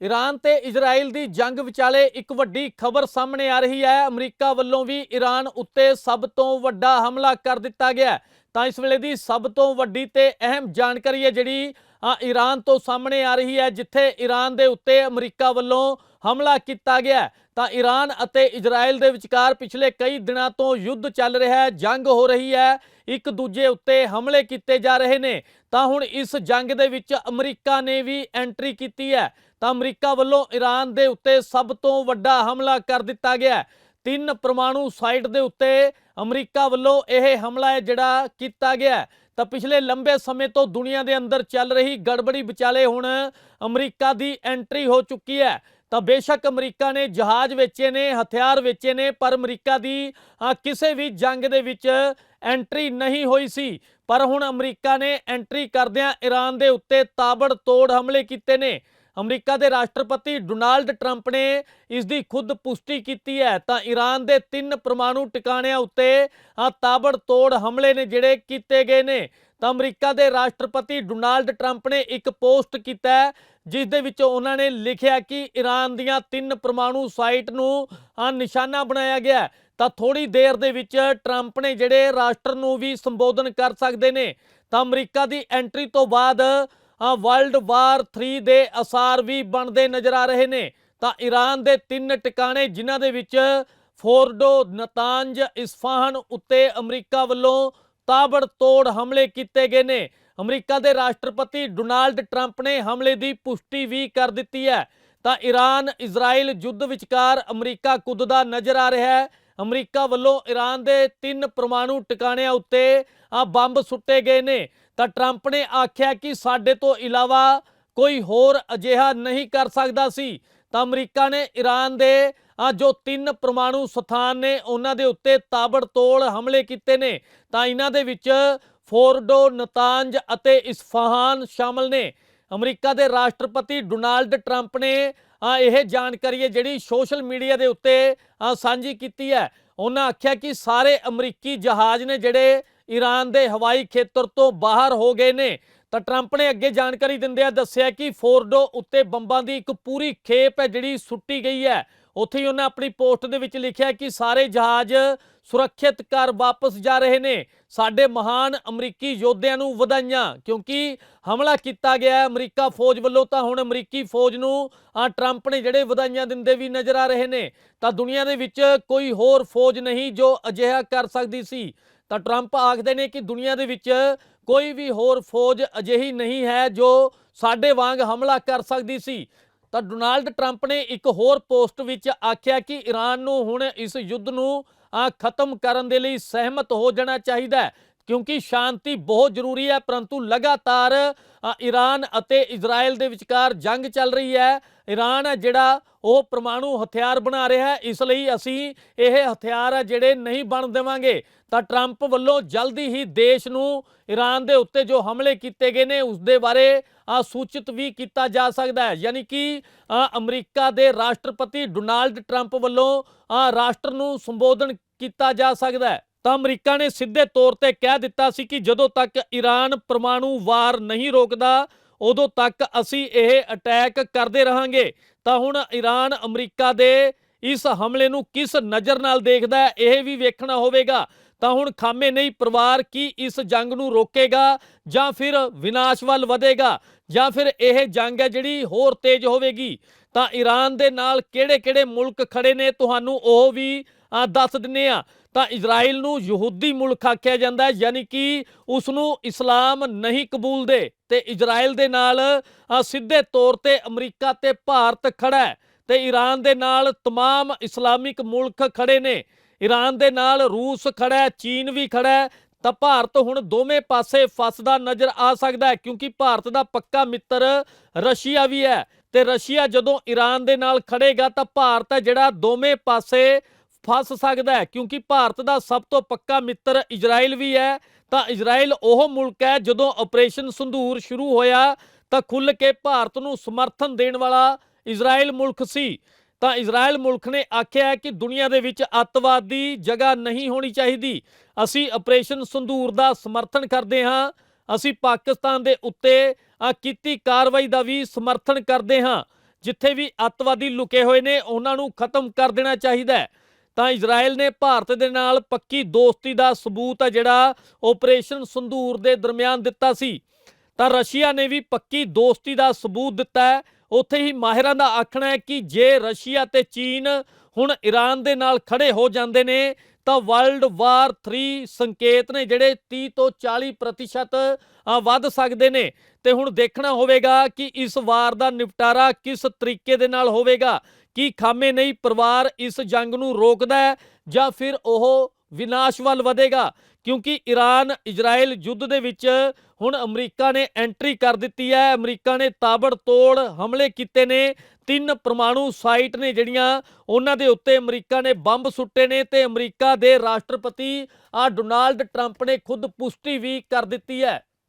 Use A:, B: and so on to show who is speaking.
A: Iran ਤੇ Israel ਦੀ ਜੰਗ ਵਿਚਾਲੇ ਇੱਕ ਵੱਡੀ ਖਬਰ ਸਾਹਮਣੇ ਆ ਰਹੀ ਹੈ। ਅਮਰੀਕਾ ਵੱਲੋਂ ਵੀ ਈਰਾਨ ਉੱਤੇ ਸਭ ਤੋਂ ਵੱਡਾ ਹਮਲਾ ਕਰ ਦਿੱਤਾ ਗਿਆ ਤਾਂ ਇਸ ਵੇਲੇ ਦੀ ਸਭ ਤੋਂ ਵੱਡੀ ਤੇ ਅਹਿਮ ਜਾਣਕਾਰੀ ਹੈ ਜਿਹੜੀ ਅ, ਈਰਾਨ ਤੋਂ ਸਾਹਮਣੇ ਆ ਰਹੀ ਹੈ ਜਿੱਥੇ ਈਰਾਨ ਦੇ ਉੱਤੇ ਅਮਰੀਕਾ ਵੱਲੋਂ ਹਮਲਾ ਕੀਤਾ ਗਿਆ ਤਾਂ ਈਰਾਨ ਅਤੇ ਇਜ਼ਰਾਈਲ ਦੇ ਵਿਚਕਾਰ ਪਿਛਲੇ ਕਈ ਦਿਨਾਂ ਤੋਂ ਯੁੱਧ ਚੱਲ ਰਿਹਾ ਹੈ ਜੰਗ ਹੋ ਰਹੀ ਹੈ। ਇੱਕ ਦੂਜੇ ਉੱਤੇ ਹਮਲੇ ਕੀਤੇ ਜਾ ਰਹੇ ਨੇ। ਤਾਂ ਹੁਣ ਇਸ ਜੰਗ ਦੇ ਵਿੱਚ ਅਮਰੀਕਾ ਨੇ ਵੀ ਐਂਟਰੀ ਕੀਤੀ ਹੈ। ਤਾਂ ਅਮਰੀਕਾ ਵੱਲੋਂ ਈਰਾਨ ਦੇ ਉੱਤੇ ਸਭ ਤੋਂ ਵੱਡਾ ਹਮਲਾ ਕਰ ਦਿੱਤਾ ਗਿਆ ਤਿੰਨ ਪਰਮਾਣੂ ਸਾਈਟ ਦੇ ਉੱਤੇ ਅਮਰੀਕਾ ਵੱਲੋਂ ਇਹ ਹਮਲਾ ਹੈ ਜਿਹੜਾ ਕੀਤਾ ਗਿਆ ਤਾਂ ਪਿਛਲੇ ਲੰਬੇ ਸਮੇਂ ਤੋਂ ਦੁਨੀਆ ਦੇ ਅੰਦਰ ਚੱਲ ਰਹੀ ਗੜਬੜੀ ਵਿਚਾਲੇ ਹੁਣ ਅਮਰੀਕਾ ਦੀ ਐਂਟਰੀ ਹੋ ਚੁੱਕੀ ਹੈ। ਤਾਂ ਬੇਸ਼ੱਕ ਅਮਰੀਕਾ ਨੇ ਜਹਾਜ਼ ਵੇਚੇ ਨੇ ਹਥਿਆਰ ਵੇਚੇ ਨੇ ਪਰ ਅਮਰੀਕਾ ਦੀ ਅ, ਕਿਸੇ ਵੀ ਜੰਗ ਦੇ ਵਿੱਚ ਐਂਟਰੀ ਨਹੀਂ ਹੋਈ ਸੀ, ਪਰ ਹੁਣ ਅਮਰੀਕਾ ਨੇ ਐਂਟਰੀ ਕਰਦਿਆਂ ਈਰਾਨ ਦੇ ਉੱਤੇ ਤਾਬੜ-ਤੋੜ ਹਮਲੇ ਕੀਤੇ ਨੇ। ਅਮਰੀਕਾ ਦੇ ਰਾਸ਼ਟਰਪਤੀ ਡੋਨਾਲਡ ਟਰੰਪ ਨੇ ਇਸ ਦੀ ਖੁਦ ਪੁਸ਼ਟੀ ਕੀਤੀ ਹੈ। ਤਾਂ ਈਰਾਨ ਦੇ ਤਿੰਨ ਪਰਮਾਣੂ ਟਿਕਾਣਿਆਂ ਉੱਤੇ ਆ ਤਾਬੜ-ਤੋੜ ਹਮਲੇ ਨੇ ਜਿਹੜੇ ਕੀਤੇ ਗਏ ਨੇ। ਤਾਂ ਅਮਰੀਕਾ ਦੇ ਰਾਸ਼ਟਰਪਤੀ ਡੋਨਾਲਡ ਟਰੰਪ ਨੇ ਇੱਕ ਪੋਸਟ ਕੀਤਾ ਜਿਸ ਦੇ ਵਿੱਚ ਉਹਨਾਂ ਨੇ ਲਿਖਿਆ ਕਿ ਈਰਾਨ ਦੀਆਂ ਤਿੰਨ ਪਰਮਾਣੂ ਸਾਈਟ ਨੂੰ ਨਿਸ਼ਾਨਾ ਬਣਾਇਆ ਗਿਆ ਹੈ। ਤਾਂ ਥੋੜੀ ਦੇਰ ਦੇ ਵਿੱਚ ਟਰੰਪ ਨੇ ਜਿਹੜੇ ਰਾਸ਼ਟਰ ਨੂੰ ਵੀ ਸੰਬੋਧਨ ਕਰ ਸਕਦੇ ਨੇ, ਤਾਂ ਅਮਰੀਕਾ ਦੀ ਐਂਟਰੀ ਤੋਂ ਬਾਅਦ ਵਰਲਡ ਵਾਰ 3 ਦੇ ਅਸਾਰ ਵੀ ਬਣਦੇ ਨਜ਼ਰ ਆ ਰਹੇ ਨੇ। ਤਾਂ ਈਰਾਨ ਦੇ ਤਿੰਨ ਟਿਕਾਣੇ, ਜਿਨ੍ਹਾਂ ਦੇ ਵਿੱਚ ਫੋਰਡੋ, ਨਤਾਂਜ, ਇਸਫਾਹਨ ਉੱਤੇ ਅਮਰੀਕਾ ਵੱਲੋਂ ਤਾਬੜ-ਤੋੜ ਹਮਲੇ ਕੀਤੇ ਗਏ ਨੇ। ਅਮਰੀਕਾ ਦੇ ਰਾਸ਼ਟਰਪਤੀ ਡੋਨਾਲਡ ਟਰੰਪ ਨੇ ਹਮਲੇ ਦੀ ਪੁਸ਼ਟੀ ਵੀ ਕਰ ਦਿੱਤੀ ਹੈ। ਤਾਂ ਈਰਾਨ ਇਜ਼ਰਾਈਲ ਯੁੱਧ ਵਿਚਕਾਰ ਅਮਰੀਕਾ ਕੁੱਦਦਾ ਨਜ਼ਰ ਆ ਰਿਹਾ ਹੈ। ਅਮਰੀਕਾ ਵੱਲੋਂ ਈਰਾਨ ਦੇ ਤਿੰਨ ਪਰਮਾਣੂ ਟਿਕਾਣਿਆਂ ਉੱਤੇ ਆ ਬੰਬ ਸੁੱਟੇ ਗਏ ਨੇ। ਤਾਂ ਟਰੰਪ ਨੇ ਆਖਿਆ ਕਿ ਸਾਡੇ ਤੋਂ ਇਲਾਵਾ ਕੋਈ ਹੋਰ ਅਜਿਹਾ ਨਹੀਂ ਕਰ ਸਕਦਾ ਸੀ। ਤਾਂ ਅਮਰੀਕਾ ਨੇ ਈਰਾਨ ਦੇ ਆ ਜੋ ਤਿੰਨ ਪਰਮਾਣੂ ਸਥਾਨ ਨੇ, ਉਹਨਾਂ ਦੇ ਉੱਤੇ ਤਾਬੜ-ਤੋੜ ਹਮਲੇ ਕੀਤੇ ਨੇ। ਤਾਂ ਇਹਨਾਂ ਦੇ ਵਿੱਚ ਫੋਰਡੋ, ਨਤਾਂਜ ਅਤੇ ਇਸਫਹਾਨ ਸ਼ਾਮਲ ਨੇ। ਅਮਰੀਕਾ ਦੇ ਰਾਸ਼ਟਰਪਤੀ ਡੋਨਾਲਡ ਟਰੰਪ ਨੇ ਇਹ ਜਾਣਕਾਰੀ ਹੈ ਜਿਹੜੀ ਸੋਸ਼ਲ ਮੀਡੀਆ ਦੇ ਉੱਤੇ ਸਾਂਝੀ ਕੀਤੀ ਹੈ। ਉਹਨਾਂ ਆਖਿਆ ਕਿ ਸਾਰੇ ਅਮਰੀਕੀ ਜਹਾਜ਼ ਨੇ ਜਿਹੜੇ ਈਰਾਨ ਦੇ ਹਵਾਈ ਖੇਤਰ ਤੋਂ ਬਾਹਰ ਹੋ ਗਏ ਨੇ, ਤਾਂ ਟਰੰਪ ਨੇ ਅੱਗੇ ਜਾਣਕਾਰੀ ਦਿੰਦਿਆਂ ਦੱਸਿਆ ਕਿ ਫੋਰਡੋ ਉੱਤੇ ਬੰਬਾਂ ਦੀ ਇੱਕ ਪੂਰੀ ਖੇਪ ਹੈ ਜਿਹੜੀ ਸੁੱਟੀ ਗਈ ਹੈ। ਉੱਥੇ ਹੀ ਉਹਨਾਂ ਆਪਣੀ ਪੋਸਟ ਦੇ ਵਿੱਚ ਲਿਖਿਆ ਕਿ ਸਾਰੇ ਜਹਾਜ਼ ਸੁਰੱਖਿਅਤ ਘਰ ਵਾਪਸ ਜਾ ਰਹੇ ਨੇ। ਸਾਡੇ ਮਹਾਨ ਅਮਰੀਕੀ ਯੋਧਿਆਂ ਨੂੰ ਵਧਾਈਆਂ, ਕਿਉਂਕਿ ਹਮਲਾ ਕੀਤਾ ਗਿਆ ਹੈ ਅਮਰੀਕਾ ਫੌਜ ਵੱਲੋਂ, ਤਾਂ ਹੁਣ ਅਮਰੀਕੀ ਫੌਜ ਨੂੰ ਆ ਟਰੰਪ ਨੇ ਜਿਹੜੇ ਵਧਾਈਆਂ ਦਿੰਦੇ ਵੀ ਨਜ਼ਰ ਆ ਰਹੇ ਨੇ, ਤਾਂ ਦੁਨੀਆ ਦੇ ਵਿੱਚ ਕੋਈ ਹੋਰ ਫੌਜ ਨਹੀਂ ਜੋ ਅਜਿਹਾ ਕਰ ਸਕਦੀ ਸੀ। ਤਾਂ ਟਰੰਪ ਆਖਦੇ ਨੇ ਕਿ ਦੁਨੀਆ ਦੇ ਵਿੱਚ ਕੋਈ ਵੀ ਹੋਰ ਫੌਜ ਅਜਿਹੀ ਨਹੀਂ ਹੈ ਜੋ ਸਾਡੇ ਵਾਂਗ ਹਮਲਾ ਕਰ ਸਕਦੀ ਸੀ। ਤਾਂ ਡੋਨਾਲਡ ਟਰੰਪ ਨੇ ਇੱਕ ਹੋਰ ਪੋਸਟ ਵਿੱਚ ਆਖਿਆ ਕਿ ਈਰਾਨ ਨੂੰ ਹੁਣ ਇਸ ਯੁੱਧ ਨੂੰ ਖਤਮ ਕਰਨ ਦੇ ਲਈ ਸਹਿਮਤ ਹੋ ਜਾਣਾ ਚਾਹੀਦਾ ਹੈ, ਕਿਉਂਕਿ ਸ਼ਾਂਤੀ ਬਹੁਤ ਜ਼ਰੂਰੀ ਹੈ, ਪਰੰਤੂ ਲਗਾਤਾਰ ਈਰਾਨ ਅਤੇ ਇਜ਼ਰਾਈਲ ਦੇ ਵਿਚਕਾਰ ਜੰਗ ਚੱਲ ਰਹੀ ਹੈ। ਈਰਾਨ ਹੈ ਜਿਹੜਾ, ਉਹ ਪਰਮਾਣੂ ਹਥਿਆਰ ਬਣਾ ਰਿਹਾ ਹੈ, ਇਸ ਲਈ ਅਸੀਂ ਇਹ ਹਥਿਆਰ ਹੈ ਜਿਹੜੇ ਨਹੀਂ ਬਣ ਦੇਵਾਂਗੇ। ਤਾਂ ਟਰੰਪ ਵੱਲੋਂ ਜਲਦੀ ਹੀ ਦੇਸ਼ ਨੂੰ ਈਰਾਨ ਦੇ ਉੱਤੇ ਜੋ ਹਮਲੇ ਕੀਤੇ ਗਏ ਨੇ ਉਸ ਦੇ ਬਾਰੇ ਸੂਚਿਤ ਵੀ ਕੀਤਾ ਜਾ ਸਕਦਾ ਹੈ। ਯਾਨੀ ਕਿ ਅਮਰੀਕਾ ਦੇ ਰਾਸ਼ਟਰਪਤੀ ਡੋਨਾਲਡ ਟਰੰਪ ਵੱਲੋਂ ਰਾਸ਼ਟਰ ਨੂੰ ਸੰਬੋਧਨ ਕੀਤਾ ਜਾ ਸਕਦਾ ਹੈ। ਤਾਂ ਅਮਰੀਕਾ ਨੇ ਸਿੱਧੇ ਤੌਰ ਤੇ ਕਹਿ ਦਿੱਤਾ ਸੀ ਕਿ ਜਦੋਂ ਤੱਕ ਈਰਾਨ ਪਰਮਾਣੂ ਵਾਰ ਨਹੀਂ ਰੋਕਦਾ, ਉਦੋਂ ਤੱਕ ਅਸੀਂ ਇਹ ਅਟੈਕ ਕਰਦੇ ਰਹਾਂਗੇ। ਤਾਂ ਹੁਣ ਈਰਾਨ ਅਮਰੀਕਾ ਦੇ ਇਸ ਹਮਲੇ ਨੂੰ ਕਿਸ ਨਜ਼ਰ ਨਾਲ ਦੇਖਦਾ ਹੈ, ਇਹ ਵੀ ਵੇਖਣਾ ਹੋਵੇਗਾ। ਤਾਂ ਹੁਣ ਖਾਮੇ ਨਹੀਂ ਪਰਿਵਾਰ ਕੀ ਇਸ ਜੰਗ ਨੂੰ ਰੋਕੇਗਾ ਜਾਂ ਫਿਰ ਵਿਨਾਸ਼ ਵੱਲ ਵਧੇਗਾ ਜਾਂ ਫਿਰ ਇਹ ਜੰਗ ਹੈ ਜਿਹੜੀ ਹੋਰ ਤੇਜ਼ ਹੋਵੇਗੀ? ਤਾਂ ਈਰਾਨ ਦੇ ਨਾਲ ਕਿਹੜੇ-ਕਿਹੜੇ ਮੁਲਕ ਖੜੇ ਨੇ? ਤੁਹਾਨੂੰ ਉਹ ਵੀ ਦੱਸ ਦਿੰਨੇ ਆ ਤਾਂ ਇਜ਼ਰਾਈਲ ਨੂੰ ਯਹੂਦੀ ਮੁਲਕ ਆਖਿਆ ਜਾਂਦਾ ਹੈ ਯਾਨੀ ਕਿ ਉਸ ਨੂੰ ਇਸਲਾਮ ਨਹੀਂ ਕਬੂਲਦੇ ਤੇ ਇਜ਼ਰਾਈਲ ਦੇ ਨਾਲ ਆ, ਸਿੱਧੇ ਤੌਰ ਤੇ ਅਮਰੀਕਾ ਤੇ ਭਾਰਤ ਖੜਾ ਹੈ ਤੇ ਈਰਾਨ ਦੇ ਨਾਲ तमाम ਇਸਲਾਮਿਕ ਮੁਲਕ ਖੜੇ ਨੇ ਈਰਾਨ ਦੇ ਨਾਲ ਰੂਸ ਖੜਾ ਹੈ ਚੀਨ ਵੀ ਖੜਾ ਹੈ ਤਾਂ ਭਾਰਤ ਹੁਣ ਦੋਵੇਂ ਪਾਸੇ ਫਸਦਾ ਨਜ਼ਰ ਆ ਸਕਦਾ ਹੈ ਕਿਉਂਕਿ ਭਾਰਤ ਦਾ ਪੱਕਾ ਮਿੱਤਰ ਰਸ਼ੀਆ ਵੀ ਹੈ ਤੇ ਰਸ਼ੀਆ ਜਦੋਂ ਈਰਾਨ ਦੇ ਨਾਲ ਖੜੇਗਾ ਤਾਂ ਭਾਰਤ ਹੈ ਜਿਹੜਾ ਦੋਵੇਂ ਪਾਸੇ ਫਸ ਸਕਦਾ ਹੈ, ਕਿਉਂਕਿ ਭਾਰਤ ਦਾ ਸਭ ਤੋਂ ਪੱਕਾ ਮਿੱਤਰ ਇਜ਼ਰਾਈਲ ਵੀ ਹੈ। ਤਾਂ ਇਜ਼ਰਾਈਲ ਉਹ ਮੁਲਕ ਹੈ ਜਦੋਂ ਆਪਰੇਸ਼ਨ ਸੰਧੂਰ ਸ਼ੁਰੂ ਹੋਇਆ, ਤਾਂ ਖੁੱਲ ਕੇ ਭਾਰਤ ਨੂੰ ਸਮਰਥਨ ਦੇਣ ਵਾਲਾ ਇਜ਼ਰਾਈਲ ਮੁਲਕ ਸੀ। ਤਾਂ ਇਜ਼ਰਾਈਲ ਮੁਲਕ ਨੇ ਆਖਿਆ ਕਿ ਦੁਨੀਆ ਦੇ ਵਿੱਚ ਅੱਤਵਾਦ ਦੀ ਜਗ੍ਹਾ ਨਹੀਂ ਹੋਣੀ ਚਾਹੀਦੀ। ਅਸੀਂ ਆਪਰੇਸ਼ਨ ਸੰਧੂਰ ਦਾ ਸਮਰਥਨ ਕਰਦੇ ਹਾਂ। ਅਸੀਂ ਪਾਕਿਸਤਾਨ ਦੇ ਉੱਤੇ ਕੀਤੀ ਕਾਰਵਾਈ ਦਾ ਵੀ ਸਮਰਥਨ ਕਰਦੇ ਹਾਂ। ਜਿੱਥੇ ਵੀ ਅੱਤਵਾਦੀ ਲੁਕੇ ਹੋਏ ਨੇ, ਉਹਨਾਂ ਨੂੰ ਖਤਮ ਕਰ ਦੇਣਾ ਚਾਹੀਦਾ ਹੈ। ਤਾਂ ਇਜ਼ਰਾਈਲ ਨੇ ਭਾਰਤ ਦੇ ਨਾਲ ਪੱਕੀ ਦੋਸਤੀ ਦਾ ਸਬੂਤ ਹੈ ਜਿਹੜਾ ਆਪਰੇਸ਼ਨ ਸੰਧੂਰ ਦੇ ਦਰਮਿਆਨ ਦਿੱਤਾ ਸੀ। ਤਾਂ ਰਸ਼ੀਆ ਨੇ ਵੀ ਪੱਕੀ ਦੋਸਤੀ ਦਾ ਸਬੂਤ ਦਿੱਤਾ ਹੈ। ਉੱਥੇ ਹੀ ਮਾਹਿਰਾਂ ਦਾ ਆਖਣਾ ਹੈ ਕਿ ਜੇ ਰਸ਼ੀਆ ਤੇ ਚੀਨ ਹੁਣ ਈਰਾਨ ਦੇ ਨਾਲ ਖੜੇ ਹੋ ਜਾਂਦੇ ਨੇ, ਤਾਂ ਵਰਲਡ ਵਾਰ 3 ਸੰਕੇਤ ਨੇ ਜਿਹੜੇ 30 ਤੋਂ 40% ਪ੍ਰਤੀਸ਼ਤ ਵੱਧ ਸਕਦੇ ਨੇ। ਤੇ ਹੁਣ ਦੇਖਣਾ ਹੋਵੇਗਾ ਕਿ ਇਸ ਵਾਰ ਦਾ ਨਿਪਟਾਰਾ ਕਿਸ ਤਰੀਕੇ ਦੇ ਨਾਲ ਹੋਵੇਗਾ। ਕੀ ਖਾਮੇ ਨਹੀਂ ਪਰਿਵਾਰ ਇਸ ਜੰਗ ਨੂੰ ਰੋਕਦਾ ਹੈ ਜਾਂ ਫਿਰ ਉਹ ਵਿਨਾਸ਼ ਵੱਲ ਵਧੇਗਾ? ਕਿਉਂਕਿ ਈਰਾਨ ਇਜ਼ਰਾਈਲ ਯੁੱਧ ਦੇ ਵਿੱਚ ਹੁਣ ਅਮਰੀਕਾ ਨੇ ਐਂਟਰੀ ਕਰ ਦਿੱਤੀ ਹੈ। ਅਮਰੀਕਾ ਨੇ ਤਾਬੜਤੋੜ ਹਮਲੇ ਕੀਤੇ ਨੇ। ਤਿੰਨ ਪਰਮਾਣੂ ਸਾਈਟ ਨੇ ਜਿਹੜੀਆਂ ਉਹਨਾਂ ਦੇ ਉੱਤੇ ਅਮਰੀਕਾ ਨੇ ਬੰਬ ਸੁੱਟੇ ਨੇ ਤੇ ਅਮਰੀਕਾ ਦੇ ਰਾਸ਼ਟਰਪਤੀ ਆ ਡੋਨਾਲਡ ਟਰੰਪ ਨੇ ਖੁਦ ਪੁਸ਼ਟੀ ਵੀ ਕਰ ਦਿੱਤੀ ਹੈ।